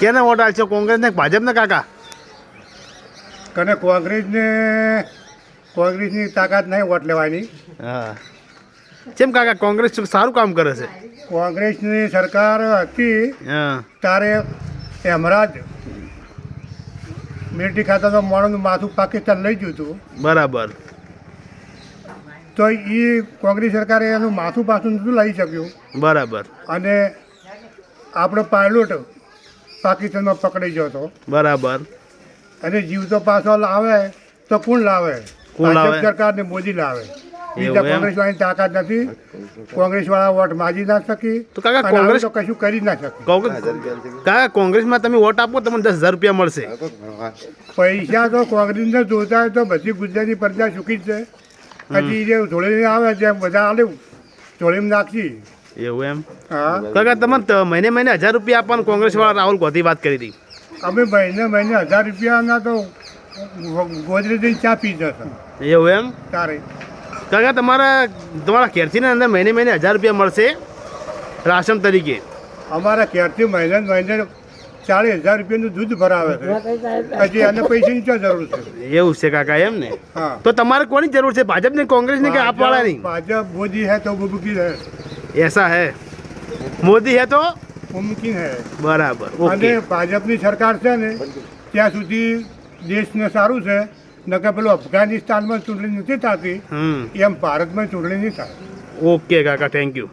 કેને વોટ આલશો? કોંગ્રેસ ને ભાજપને કાકા? કને કોંગ્રેસને કોંગ્રેસની તાકાત નહીં વોટ લેવાની. હા. કેમ કાકા કોંગ્રેસ સારું કામ કરે છે? કોંગ્રેસની સરકાર હતી તારે એમરાજ મિલિટરી ખાતાનો મોડું માથું પાકિસ્તાન લઈ ગયું હતું. બરાબર. તો એ કોંગ્રેસ સરકારે એનું માથું પાછું નહોતું લઈ શક્યું. બરાબર. અને આપણો પાયલોટ પાકિસ્તાનમાં પકડી ગયો હતો. બરાબર. અને જીવતો પાછો લાવે તો કોણ લાવે? ભાજપ સરકાર ને મોદી લાવે. બીજા? કોંગ્રેસ વાળાની તાકાત નથી. કોંગ્રેસ વાળા વોટ માજી ના શકી. તો કાકા કોંગ્રેસ કશું કરી ના શકે. કોંગ્રેસ કાકા કોંગ્રેસમાં તમે વોટ આપો તમને દસ હજાર રૂપિયા મળશે. પૈસા તો કોંગ્રેસને જોતા હોય તો બધી ગુજરાતી પ્રજા સુખી છે. પછી જે ધોળીને આવે જેમ બધા આલે ધોળીમાં નાખી. એવું એમ? કાકા તમારે મહિને મહિને હજાર રૂપિયા આપવાનું કોંગ્રેસ વાળા રાહુલ ગાંધી વાત કરી હતી. અમે મહિને મહિને હજાર રૂપિયાના તો ગોદરેજની ચા પી જતા એવું એમ? તારે. કાકા તમારા તમારા ઘેરથી અંદર મહિને મહિને હજાર રૂપિયા મળશે રાશન તરીકે. અમારા ઘેરથી મહિને મહિને ચાલીસ હજાર રૂપિયાનું દૂધ ભરાવે છે. હજી એને પૈસાની ક્યાં જરૂર છે? એવું છે કાકા એમ ને? તો તમારે કોની જરૂર છે? ભાજપની કોંગ્રેસની કે આપવાળાની? ભાજપ મોદી હે તો બુબકી હે. એસા હે મોદી હે તો મુમકિન હે બરાબર અને ભાજપની સરકાર છે ને ત્યાં સુધી દેશને સારું છે નકર પેલું અફઘાનિસ્તાનમાં ચૂંટણી નથી થતી એમ ભારતમાં ચૂંટણી નહીં થાય. ઓકે કાકા થેન્ક યુ